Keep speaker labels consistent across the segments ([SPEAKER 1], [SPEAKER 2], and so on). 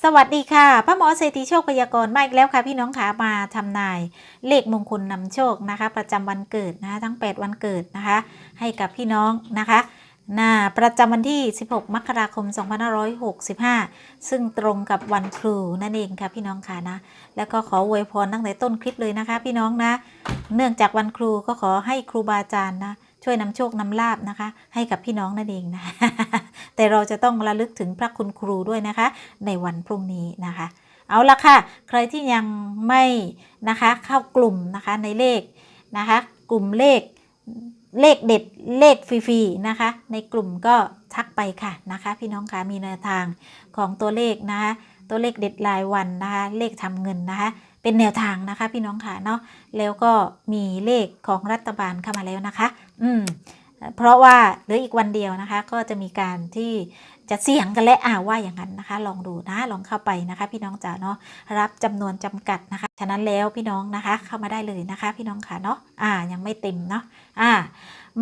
[SPEAKER 1] สวัสดีค่ะพระหมอเศรษฐีโชคพยากรณ์มาอีกแล้วค่ะ พี่น้องขามาทำนายเลขมงคลนำโชคนะคะ ประจำวันเกิดนะคะทั้ง 8 วันเกิดนะคะ ให้กับพี่น้องนะคะน้าประจำวันที่ 16 มกราคม 2565 ซึ่งตรงกับวันครูนั่นเองค่ะพี่น้องค่ะนะ แล้วก็ขออวยพรตั้งแต่ต้นคลิปเลยนะคะ พี่น้องนะ เนื่องจากวันครูก็ขอให้ครูบาอาจารย์นะช่วยนำโชคนำลาบนะคะ ให้กับพี่น้องนั่นเองนะ แต่เราจะต้องระลึกถึงพระคุณครูด้วยนะคะ ในวันพรุ่งนี้นะคะ เอาละค่ะ ใครที่ยังไม่นะคะเข้ากลุ่มนะคะในเลขนะคะ กลุ่มเลขเลขเด็ดเลขฟรีๆนะคะ ในกลุ่มก็ทักไปค่ะนะคะ พี่น้องคะมีแนวทางของตัวเลขนะคะตัวเลขเด็ดรายวันนะคะ เลขทำเงินนะคะ เป็นแนวทางนะคะ พี่น้องค่ะเนาะแล้วก็มีเลขของรัฐบาลเข้ามาแล้วนะคะ อืม เพราะว่าเหลืออีกวันเดียวนะคะ ก็จะมีการที่จะเสี่ยงกันและอ่าว่าอย่างนั้นนะคะ ลองดูนะลองเข้าไปนะคะ พี่น้องจ๋าเนาะรับจำนวนจำกัดนะคะ ฉะนั้นแล้วพี่น้องนะคะ เข้ามาได้เลยนะคะ พี่น้องค่ะเนาะอ่า ยังไม่เต็มเนาะอ่า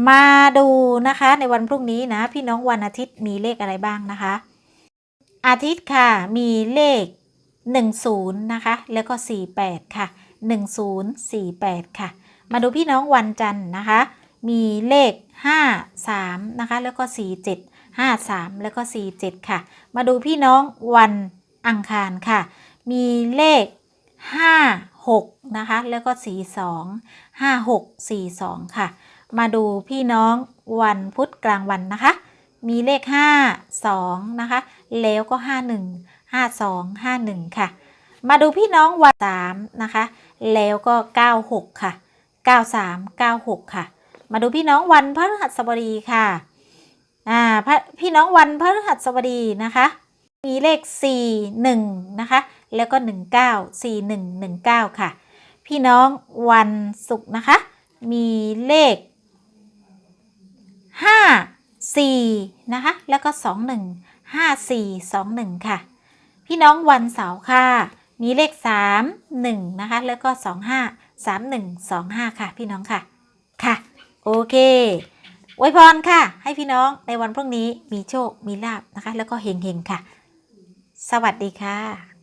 [SPEAKER 1] มาดูนะคะในวันพรุ่งนี้นะ พี่น้องวันอาทิตย์มีเลขอะไรบ้างนะคะ อาทิตย์ค่ะมีเลข 10 นะคะ แล้วก็ 48 ค่ะ 1048 ค่ะ มาดูพี่น้องวันจันทร์นะคะ มีเลข 5 3 นะคะ แล้วก็ 47 5 3 แล้วก็ 47 ค่ะ มาดูพี่น้องวันอังคารค่ะ มีเลข 5 6 นะคะ แล้วก็ 42 5 6 42 ค่ะ มาดูพี่น้องวันพุธกลางวันนะคะ มีเลข 5 2 นะคะ แล้วก็ 51 52 51 ค่ะ มาดูพี่น้องวัน3นะคะ แล้วก็ 96 ค่ะ 93 96 ค่ะ มาดูพี่น้องวันพฤหัสบดีค่ะ อ่าพี่น้องวันพฤหัสบดีนะคะ มีเลข 4 1 นะคะ แล้วก็ 19 4 1 19 ค่ะ พี่น้องวันศุกร์นะคะ มีเลข 5 4 นะคะ แล้วก็ 21 5 4 2 1 ค่ะ พี่น้องวันเสาร์ค่ะ มีเลข 3 1 นะคะ แล้วก็ 25 3 1 2 5 ค่ะ พี่น้องค่ะ เคอวยพรค่ะ ให้พี่น้องในวันพรุ่งนี้มีโชค มีลาบนะคะ แล้วก็เฮงๆค่ะ สวัสดีค่ะ